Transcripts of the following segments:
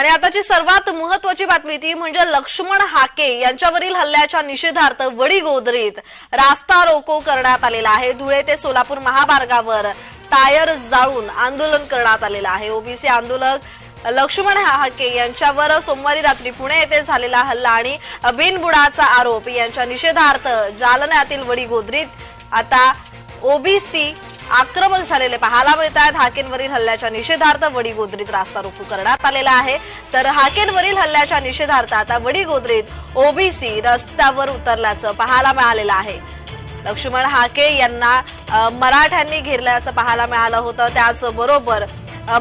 आणि आताची सर्वात महत्वाची बातमी ती म्हणजे लक्ष्मण हाके यांच्यावरील हल्ल्याच्या निषेधार्थ वडीगोदरीत रास्ता रोको करण्यात आलेला आहे. धुळे ते सोलापूर महामार्गावर टायर जाळून आंदोलन करण्यात आलेलं आहे. ओबीसी आंदोलक लक्ष्मण हाके यांच्यावर सोमवारी रात्री पुणे येथे झालेला हल्ला आणि बिनबुडाचा आरोप यांच्या निषेधार्थ जालन्यातील वडीगोदरीत आता ओबीसी आक्रमक झालेले पाहायला मिळत आहेत हाकेंवरील हल्ल्याच्या निषेधार्थ वडीगोद्रीत रास्ता रोको करण्यात आलेला आहे. तर हाकेंवरील हल्ल्याच्या निषेधार्थ आता वडीगोद्रीत ओबीसी रस्त्यावर उतरल्याचं पाहायला मिळालेलं आहे. लक्ष्मण हाके यांना मराठ्यांनी घेरल्याचं पाहायला मिळालं होतं. त्याचबरोबर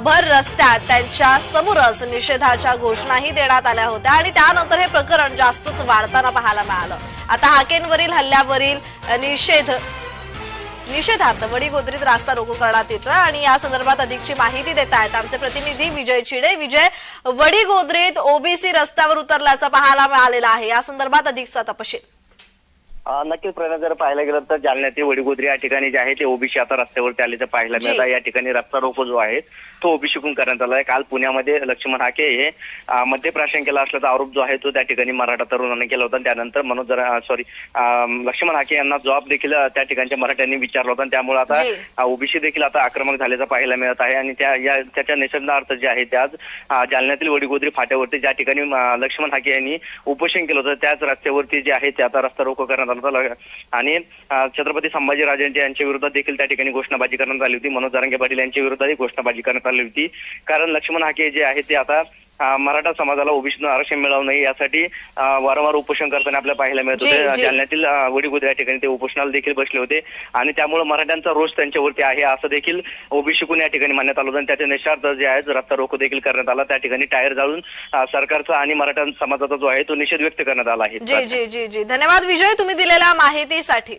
भर रस्त्यात त्यांच्या समोरच निषेधाच्या घोषणाही देण्यात आल्या होत्या आणि त्यानंतर हे प्रकरण जास्तच वाढताना पाहायला मिळालं. आता हाकेंवरील हल्ल्यावरील निषेध निषेधार्थ वडीगोदरीत रास्ता रोको करण्यात येतोय आणि या संदर्भात अधिकची माहिती देत आहेत आमचे प्रतिनिधी विजय चिडे. विजय वडीगोद्रीत ओबीसी रस्त्यावर उतरल्याचं पाहायला मिळालेलं आहे. या संदर्भात अधिकचा तपशील. नक्कीच प्रयत्न जर पाहायला गेलं तर जालन्यातील वडीगोद्री या ठिकाणी जे आहे ते ओबीसी आता रस्त्यावरती आल्याचं पाहायला जी. मिळत. आहे या ठिकाणी रस्ता रोको जो आहे तो ओबीसीकडून करण्यात आला आहे काल पुण्यामध्ये लक्ष्मण हाके हे मद्यप्राशन केला असल्याचा आरोप जो आहे तो त्या ठिकाणी मराठा तरुणाने केला होता. त्यानंतर मनोज जरा सॉरी लक्ष्मण हाके यांना जबाब देखील त्या ठिकाणच्या मराठ्यांनी विचारला होता. त्यामुळे आता. ओबीसी देखील आता आक्रमक झाल्याचं पाहायला मिळत आहे. आणि त्या या त्याच्या निषेधार्थ जे आहे ते आज जालन्यातील वडीगोद्री फाट्यावरती ज्या ठिकाणी लक्ष्मण हाके यांनी उपोषण केलं होतं त्याच रस्त्यावरती जे आहे ते आता रस्ता रोको करण्यात आला. आणि छत्रपती संभाजीराजांच्या यांच्या विरोधात देखील त्या ठिकाणी घोषणाबाजी करण्यात आली होती. मनोज जारंगे पाटील यांच्या विरोधातही घोषणाबाजी करण्यात आली होती. कारण लक्ष्मण हाके जे आहे ते आता मराठा समाजाला ओबीसीतून आरक्षण मिळावं नाही यासाठी वारंवार उपोषण करताना आपल्याला पाहायला मिळत होते. जालन्यातील वडीगोद या ठिकाणी ते उपोषणाला देखील बसले होते. आणि त्यामुळे मराठ्यांचा रोष त्यांच्यावरती आहे असं देखील ओबीसीकून या ठिकाणी मान्यत आलं होतं. आणि त्याच्या निषेधार्थ जे आहे रस्ता रोको देखील करण्यात आला. त्या ठिकाणी टायर जाळून सरकारचा आणि मराठा समाजाचा जो आहे तो निषेध व्यक्त करण्यात आला आहे. जी जी जी जी धन्यवाद विजय तुम्ही दिलेल्या माहितीसाठी.